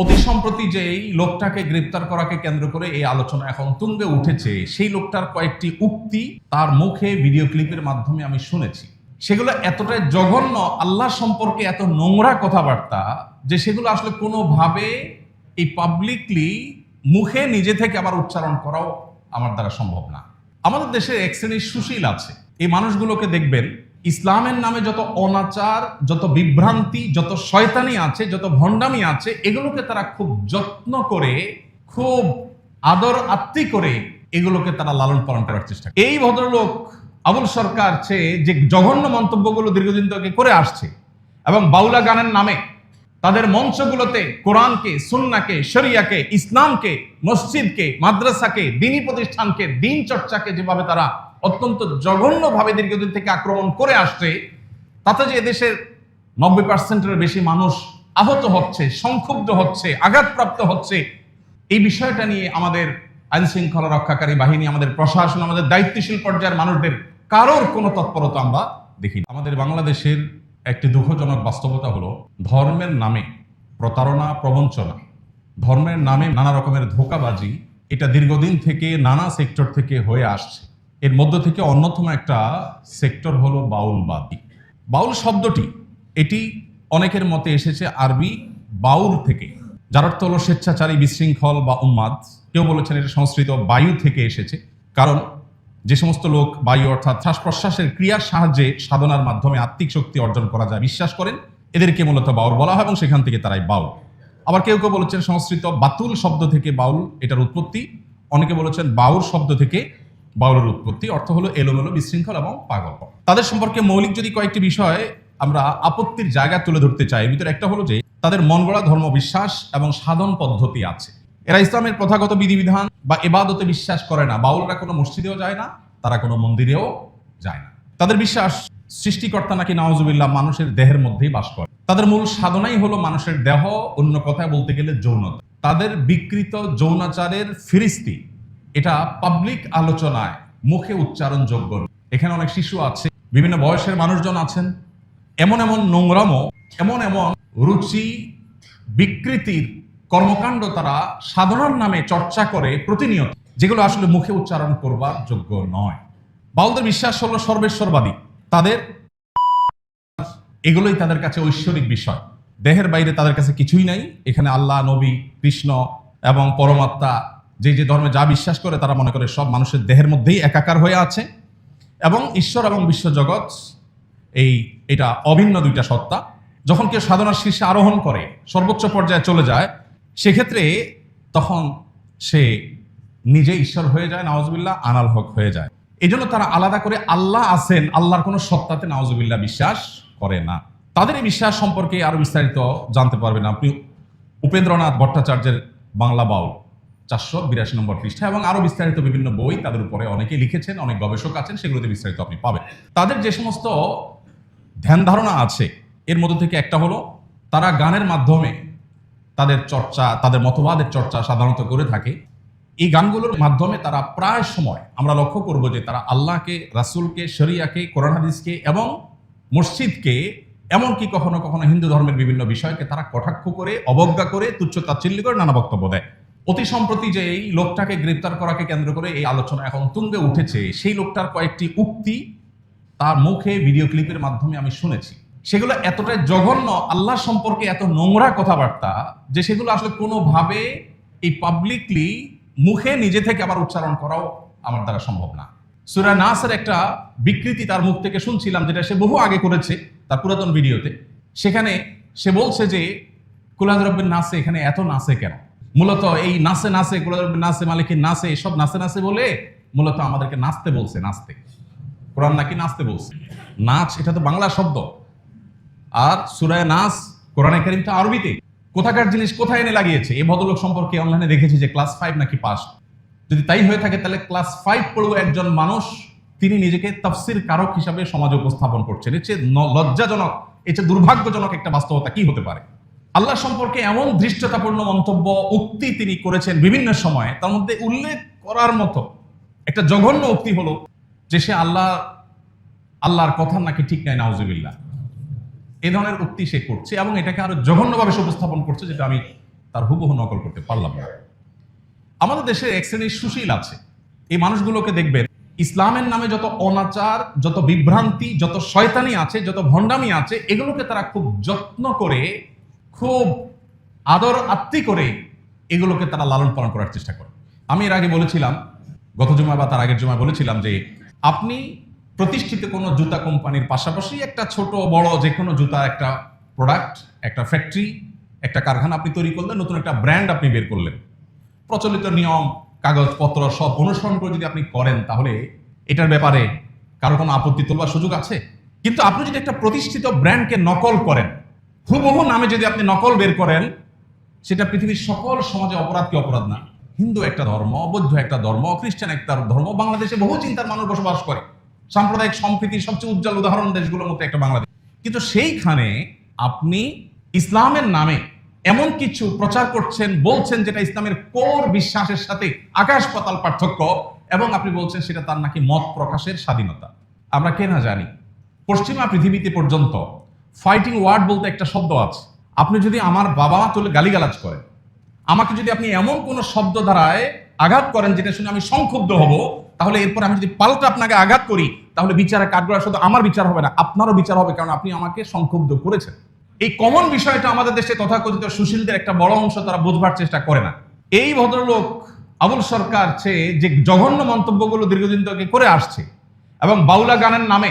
অতি সম্প্রতি যে এই লোকটাকে গ্রেপ্তার করাকে কেন্দ্র করে এই আলোচনা এখন তুঙ্গে উঠেছে, সেই লোকটার কয়েকটি উক্তি তার মুখে ভিডিও ক্লিপের মাধ্যমে আমি শুনেছি। সেগুলো এতটাই জঘন্য আল্লাহ সম্পর্কে এত নোংরা কথাবার্তা যে সেগুলো আসলে কোনোভাবে এই পাবলিকলি মুখে নিজে থেকে আবার উচ্চারণ করাও আমার দ্বারা সম্ভব না। আমাদের দেশে এক শ্রেণির সুশীল আছে। এই মানুষগুলোকে দেখবেন ইসলামের নামে যত অনাচার, যত বিভ্রান্তি, যত শয়তানি আছে, যত ভণ্ডামি আছে, এগুলোকে তারা খুব যত্ন করে, খুব আদর আত্মি করে এগুলোকে তারা লালন পালন করার চেষ্টা। এই ভদ্রলোক আবুল সরকার সে যে জঘন্য মন্তব্যগুলো দীর্ঘদিন থেকে করে আসছে এবং বাউলা গানের নামে তাদের মঞ্চগুলোতে কোরআনকে, সুন্নাকে, শরিয়াকে, ইসলামকে, মসজিদকে, মাদ্রাসাকে, দিনী প্রতিষ্ঠানকে দিন চর্চাকে যেভাবে তারা অত্যন্ত জঘন্যভাবে দীর্ঘদিন থেকে আক্রমণ করে আসছে। তাতে যে এদেশের নব্বই পার্সেন্টের বেশি মানুষ আহত হচ্ছে, সংক্ষুব্ধ হচ্ছে, আঘাতপ্রাপ্ত হচ্ছে, এই বিষয়টা নিয়ে আমাদের আইন শৃঙ্খলা রক্ষাকারী বাহিনী, আমাদের প্রশাসন, আমাদের দায়িত্বশীল পর্যায়ের মানুষদের কারোর কোনো তৎপরতা আমরা দেখি আমাদের বাংলাদেশের একটি দুঃখজনক বাস্তবতা হলো, ধর্মের নামে প্রতারণা, প্রবঞ্চনা, ধর্মের নামে নানা রকমের ধোকাবাজি, এটা দীর্ঘদিন থেকে নানা সেক্টর থেকে হয়ে আসছে। এর মধ্য থেকে অন্যতম একটা সেক্টর হলো বাউলবাদী বাউল শব্দটি, এটি অনেকের মতে এসেছে আরবি বাউল থেকে, যার অর্থ হলো স্বেচ্ছাচারী, বিশৃঙ্খল বা উন্মাদ। কেউ বলেছেন এটা সংস্কৃত বায়ু থেকে এসেছে, কারণ যে সমস্ত লোক বায়ু অর্থাৎ শ্বাস প্রশ্বাসের ক্রিয়ার সাহায্যে সাধনার মাধ্যমে আত্মিক শক্তি অর্জন করা যায় বিশ্বাস করেন, এদেরকে মূলত বাউল বলা হয় এবং সেখান থেকে তারাই বাউল। আবার কেউ কেউ বলেছেন সংস্কৃত বাতুল শব্দ থেকে বাউল এটার উৎপত্তি, অনেকে বলেছেন বাউল শব্দ থেকে বাউলের উৎপত্তি, অর্থ হলো এলোমেলো, বিশৃঙ্খল এবং পাগল। তাদের সম্পর্কে মৌলিক যদি কয়েকটি বিষয় আমরা আপত্তির জায়গা তুলে ধরতে চাই ভিতরে একটা হলো যে, তাদের মন গড়া ধর্ম বিশ্বাস এবং সাধন পদ্ধতি আছে। এরা ইসলামের প্রথাগত বিধিবিধান বা এবাদতে বিশ্বাস করে না। বাউলরা কোনো মসজিদেও যায় না, তারা কোনো মন্দিরেও যায় না। তাদের বিশ্বাস সৃষ্টিকর্তা নাকি নওয়াজুবিল্লাহ মানুষের দেহের মধ্যেই বাস করে। তাদের মূল সাধনাই হলো মানুষের দেহ, অন্য কথায় বলতে গেলে যৌনতা। তাদের বিকৃত যৌনাচারের ফিরিস্তি এটা পাবলিক আলোচনায় মুখে উচ্চারণযোগ্য। এখানে অনেক শিশু আছে, বিভিন্ন বয়সের মানুষজন আছেন। এমন এমন নোংরামো, এমন এমন রুচি, বিকৃতির কর্মকাণ্ড তারা সাধনার নামে চর্চা করে প্রতিনিয়ত, যেগুলো আসলে মুখে উচ্চারণ করবার যোগ্য নয়। বাউলদের বিশ্বাস হলো সর্বেশ্বরবাদী। তাদের এগুলোই তাদের কাছে ঐশ্বরিক বিষয়। দেহের বাইরে তাদের কাছে কিছুই নাই। এখানে আল্লাহ, নবী, কৃষ্ণ এবং পরমাত্মা যে যে ধর্মে যা বিশ্বাস করে, তারা মনে করে সব মানুষের দেহের মধ্যেই একাকার হয়ে আছে। এবং ঈশ্বর এবং বিশ্বজগৎ, এই, এটা অভিন্ন দুইটা সত্তা। যখন কেউ সাধনার শীর্ষে আরোহণ করে, সর্বোচ্চ পর্যায়ে চলে যায়, সেক্ষেত্রে তখন সে নিজে ঈশ্বর হয়ে যায় নওয়াজবিল্লাহ আনাল হক হয়ে যায়। এই জন্য তারা আলাদা করে আল্লাহ আছেন, আল্লাহর কোনো সত্তাতে নওয়াজবিল্লাহ বিশ্বাস করে না। তাদের এই বিশ্বাস সম্পর্কে আরও বিস্তারিত জানতে পারবেন আপনি। উপেন্দ্রনাথ ভট্টাচার্যের বাংলা বাউল। চারশো বিরাশি নম্বর পৃষ্ঠা এবং আরও বিস্তারিত বিভিন্ন বই তাদের উপরে অনেকে লিখেছেন, অনেক গবেষক আছেন, সেগুলোতে বিস্তারিত আপনি পাবেন। তাদের যে সমস্ত ধ্যান ধারণা আছে, এর মধ্যে থেকে একটা হলো, তারা গানের মাধ্যমে তাদের চর্চা, তাদের মতবাদের চর্চা সাধারণত করে থাকে। এই গানগুলোর মাধ্যমে তারা প্রায় সময়, আমরা লক্ষ্য করব যে তারা আল্লাহকে, রাসূলকে, শরিয়াকে, কোরআন হাদিসকে এবং মসজিদকে, এমনকি কখনো কখনো হিন্দু ধর্মের বিভিন্ন বিষয়কে তারা কটাক্ষ করে, অবজ্ঞা করে তুচ্ছ তাচ্ছিল্য করে নানা বক্তব্য দেয়। অতি সম্প্রতি যে এই লোকটাকে গ্রেপ্তার করাকে কেন্দ্র করে এই আলোচনা এখন তুঙ্গে উঠেছে, সেই লোকটার কয়েকটি উক্তি তার মুখে ভিডিও ক্লিপের মাধ্যমে আমি শুনেছি। সেগুলো এতটাই জঘন্য আল্লাহ সম্পর্কে এত নোংরা কথাবার্তা যে সেগুলো আসলে কোনোভাবে এই পাবলিকলি মুখে নিজে থেকে আবার উচ্চারণ করাও আমার দ্বারা সম্ভব না। সুরা নাসের একটা বিকৃতি তার মুখ থেকে শুনছিলাম, যেটা সে বহু আগে করেছে তার পুরাতন ভিডিওতে। সেখানে সে বলছে যে কুলাদরব্বের নাসে, এখানে এত নাসে কেন? মূলত এই নাচে নাচে কুলাদরব্বের নাচে মালিকের নাচে এসব নাচে নাচে বলে মূলত আমাদেরকে নাচতে বলছে, নাচতে। কোরআন নাকি নাচতে বলছে? নাচ, এটা তো বাংলা শব্দ। আর সুরায় নাচ কোরআনে কারিমটা আরবিতে। কোথাকার জিনিস কোথায় এনে লাগিয়েছে? এই ভদ্রলোক সম্পর্কে অনলাইনে দেখেছি যে ক্লাস ফাইভ নাকি পাস। যদি তাই হয়ে থাকে, তাহলে ক্লাস ফাইভ পড়ুয়া একজন মানুষ, তিনি নিজেকে তফসির কারক হিসাবে সমাজে উপস্থাপন করছেন। এর চেয়ে লজ্জাজনক, এর চেয়ে দুর্ভাগ্যজনক একটা বাস্তবতা কি হতে পারে? আল্লাহ সম্পর্কে এমন ধৃষ্টতাপূর্ণ মন্তব্য, উক্তি তিনি করেছেন বিভিন্ন সময়ে, তার মধ্যে উল্লেখ করার মতো একটা জঘন্য উক্তি হলো যে সে আল্লাহ, আল্লাহর কথা নাকি ঠিক নাই, নাউজুবিল্লাহ। এ ধরনের উক্তি সে করছে এবং এটাকে আরও জঘন্যভাবে সে উপস্থাপন করছে যেটা আমি তার হুবহু নকল করতে পারলাম না। আমাদের দেশে এক শ্রেণির সুশীল আছে। এই মানুষগুলোকে দেখবেন, ইসলামের নামে যত অনাচার, যত বিভ্রান্তি, যত শয়তানি আছে, যত ভণ্ডামি আছে, এগুলোকে তারা খুব যত্ন করে খুব আদর আত্মি করে এগুলোকে তারা লালন পালন করার চেষ্টা করে। আমি এর আগে বলেছিলাম, গত জমা বা তার আগের জমায় বলেছিলাম যে আপনি প্রতিষ্ঠিত কোনো জুতা কোম্পানির পাশাপাশি একটা ছোট, বড় যে কোনো জুতার একটা প্রোডাক্ট একটা ফ্যাক্টরি একটা কারখানা আপনি তৈরি করলেন, নতুন একটা ব্র্যান্ড আপনি বের করলেন। প্রচলিত নিয়ম, কাগজপত্র সব অনুসরণ করে যদি আপনি করেন, তাহলে এটার ব্যাপারে কারও কোনো আপত্তি তোলবার সুযোগ আছে? কিন্তু আপনি যদি একটা প্রতিষ্ঠিত ব্র্যান্ডকে নকল করেন হুবহু নামে যদি আপনি নকল বের করেন, সেটা পৃথিবীর সকল সমাজে অপরাধ কি অপরাধ না? হিন্দু একটা ধর্ম, বৌদ্ধ একটা ধর্ম, খ্রিস্টান একটা ধর্ম, বাংলাদেশে বহু চিন্তার মানুষ বসবাস করে। সাম্প্রদায়িক সম্প্রীতির সবচেয়ে উজ্জ্বল উদাহরণ দেশগুলোর মধ্যে একটা বাংলাদেশ। কিন্তু সেইখানে আপনি ইসলামের নামে এমন কিছু প্রচার করছেন, বলছেন যেটা ইসলামের কোর বিশ্বাসের সাথে আকাশ পাতাল পার্থক্য, এবং আপনি বলছেন সেটা তার নাকি মত প্রকাশের স্বাধীনতা। আমরা কেনা জানি? পশ্চিমা পৃথিবীতে পর্যন্ত ফাইটিং ওয়ার্ড বলতে একটা শব্দ আছে। আপনি যদি আমার বাবা মা তুলে গালিগালাজ করেন, আমাকে যদি আপনি এমন কোন শব্দ দ্বারায় আঘাত করেন যেটা শুনে আমি সংক্ষুব্ধ হব, তাহলে এরপর আমি যদি পাল্টা আপনাকে আঘাত করি, তাহলে বিচারে কাঠগড়া শুধু আমার বিচার হবে না, আপনারও বিচার হবে, কারণ আপনি আমাকে সংক্ষুব্ধ করেছেন। এই কমন বিষয়টা আমাদের দেশে তথাকথিত সুশীলদের একটা বড় অংশ তারা বোঝবার চেষ্টা করে না। এই ভদ্রলোক আবুল সরকার সে যে জঘন্য মন্তব্যগুলো দীর্ঘদিন থেকে করে আসছে, এবং বাউলা গানের নামে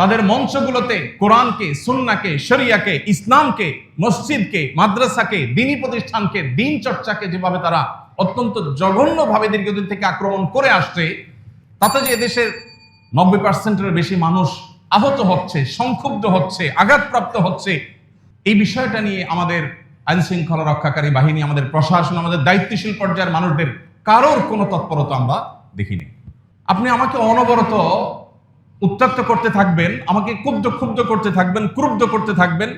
তাদের মঞ্চগুলোতে কোরআনকে, সুন্নাকে, শরিয়াকে, ইসলামকে, মসজিদকে, মাদ্রাসাকে, দিনী প্রতিষ্ঠানকে, দিন চর্চাকে যেভাবে তারা অত্যন্ত জঘন্যভাবে দীর্ঘদিন থেকে আক্রমণ করে আসছে, তাতে যে এদেশের নব্বই পার্সেন্টের বেশি মানুষ আহত হচ্ছে, সংক্ষুব্ধ হচ্ছে, আঘাতপ্রাপ্ত হচ্ছে, এই বিষয়টা নিয়ে আমাদের আইন শৃঙ্খলা রক্ষাকারী বাহিনী, আমাদের প্রশাসন, আমাদের দায়িত্বশীল পর্যায়ের মানুষদের কারোর কোনো তৎপরতা আমরা দেখিনি। আপনি আমাকে অনবরত উত্তক্ত করতে থাকবেন, আমাকে ক্ষুব্ধ ক্ষুব্ধ করতে থাকবেন, ক্রুব্ধ করতে থাকবেন।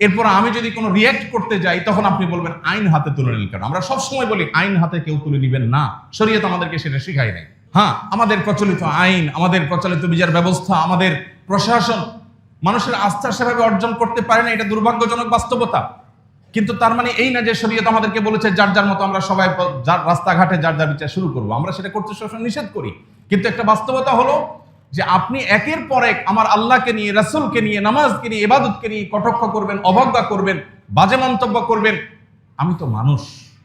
এরপর আমি যদি কোনো রিয়্যাক্ট করতে যাই, তখন আপনি বলবেন, আইন হাতে তুলে নিন কেন? আমরা সবসময় বলি, আইন হাতে কেউ তুলে নিবেন না। শরীয়ত আমাদেরকে সেটা শেখায় নাই। হ্যাঁ আমাদের প্রচলিত আইন, আমাদের প্রচলিত বিচার ব্যবস্থা, আমাদের প্রশাসন, মানুষের আস্থা সেভাবে অর্জন করতে পারে না, এটা দুর্ভাগ্যজনক বাস্তবতা। কিন্তু তার মানে এই না যে শরীয়ত আমাদেরকে বলেছে, যার যার মতো আমরা সবাই রাস্তাঘাটে যার যার বিচার শুরু করব। আমরা সেটা করতে সবসময় নিষেধ করি। কিন্তু একটা বাস্তবতা হলো যে আপনি একের পর এক আমার আল্লাহকে নিয়ে, রাসূলকে নিয়ে, নামাজকে নিয়ে, ইবাদতকে নিয়ে কটাক্ষ করবেন, অবজ্ঞা করবেন, বাজে মন্তব্য করবেন। আমি তো মানুষ,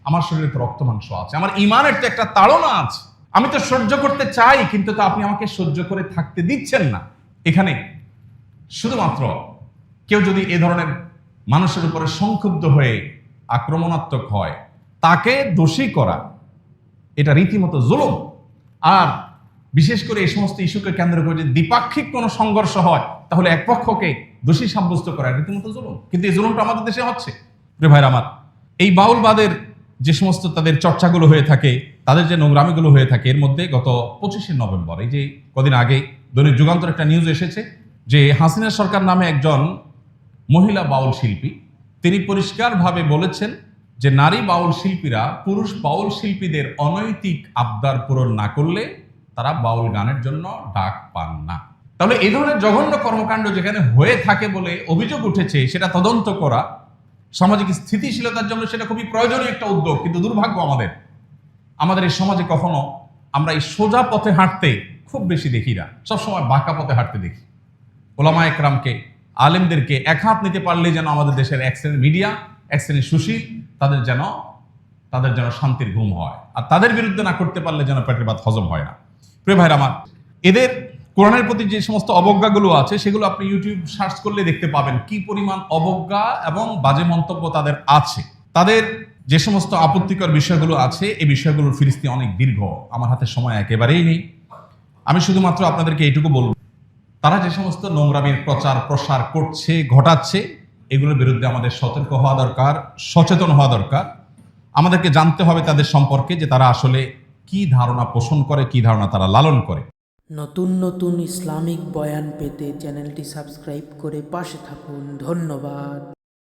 আমার শরীরে তো রক্ত মাংস আছে, আমার ইমানের তো একটা তাড়না আছে। আমি তো সহ্য করতে চাই, কিন্তু তো আপনি আমাকে সহ্য করে থাকতে দিচ্ছেন না। এখানে শুধুমাত্র কেউ যদি এ ধরনের মানুষের উপরে সংক্ষুব্ধ হয়ে আক্রমণাত্মক হয়, তাকে দোষী করা, এটা রীতিমতো জুলুম। আর বিশেষ করে এই সমস্ত ইস্যুকে কেন্দ্র করে যদি দ্বিপাক্ষিক কোনো সংঘর্ষ হয়, তাহলে এক পক্ষকে দোষী সাব্যস্ত করা রীতিমতো জুলুম। কিন্তু এই জুলুমটা আমাদের দেশে হচ্ছে। রে ভাইরা আমার, এই বাউলবাদের যে সমস্ত তাদের চর্চাগুলো হয়ে থাকে, তাদের যে নোংরামিগুলো হয়ে থাকে, এর মধ্যে গত পঁচিশে নভেম্বর, এই যে কদিন আগে দৈনিক যুগান্তর একটা নিউজ এসেছে যে হাসিনা সরকার নামে একজন মহিলা বাউল শিল্পী তিনি পরিষ্কারভাবে বলেছেন যে নারী বাউল শিল্পীরা পুরুষ বাউল শিল্পীদের অনৈতিক আবদার পূরণ না করলে তারা বাউল গানের জন্য ডাক পান না। তাহলে এই ধরনের জঘন্য কর্মকাণ্ড যেখানে হয়ে থাকে বলে অভিযোগ উঠেছে, সেটা তদন্ত করা, সামাজিক স্থিতিশীলতার জন্য সেটা খুবই প্রয়োজনীয় একটা উদ্যোগ, কিন্তু দুর্ভাগ্য আমাদের। আমাদের এই সমাজে কখনো আমরা এই সোজা পথে হাঁটতে খুব বেশি দেখি না। সবসময় বাঁকা পথে হাঁটতে দেখি। ওলামা একরামকে, আলেমদেরকে এক হাত নিতে পারলে যেন আমাদের দেশের এক শ্রেণির মিডিয়া, এক শ্রেণির সুশীল, তাদের যেন তাদের যেন শান্তির ঘুম হয়। আর তাদের বিরুদ্ধে না করতে পারলে যেন পেটের ভাত হজম হয় না। প্রিয় ভাইরা আমার, এদের কোরআনের প্রতি যে সমস্ত অবজ্ঞাগুলো আছে, সেগুলো আপনি ইউটিউব সার্চ করলে দেখতে পাবেন কি পরিমাণ অবজ্ঞা এবং বাজে মন্তব্য তাদের আছে। তাদের যে সমস্ত আপত্তিকর বিষয়গুলো আছে, এই বিষয়গুলোর ফিরিস্তি অনেক দীর্ঘ। আমার হাতে সময় একেবারেই নেই। আমি শুধুমাত্র আপনাদেরকে এইটুকু বলব, তারা যে সমস্ত নোংরামির প্রচার, প্রসার করছে, ঘটাচ্ছে, এগুলোর বিরুদ্ধে আমাদের সতর্ক হওয়া দরকার, সচেতন হওয়া দরকার। আমাদেরকে জানতে হবে তাদের সম্পর্কে যে তারা আসলে কি ধারণা পোষণ করে, কি ধারণা তারা লালন করে? নতুন নতুন ইসলামিক বয়ান পেতে চ্যানেলটি সাবস্ক্রাইব করে পাশে থাকুন। ধন্যবাদ।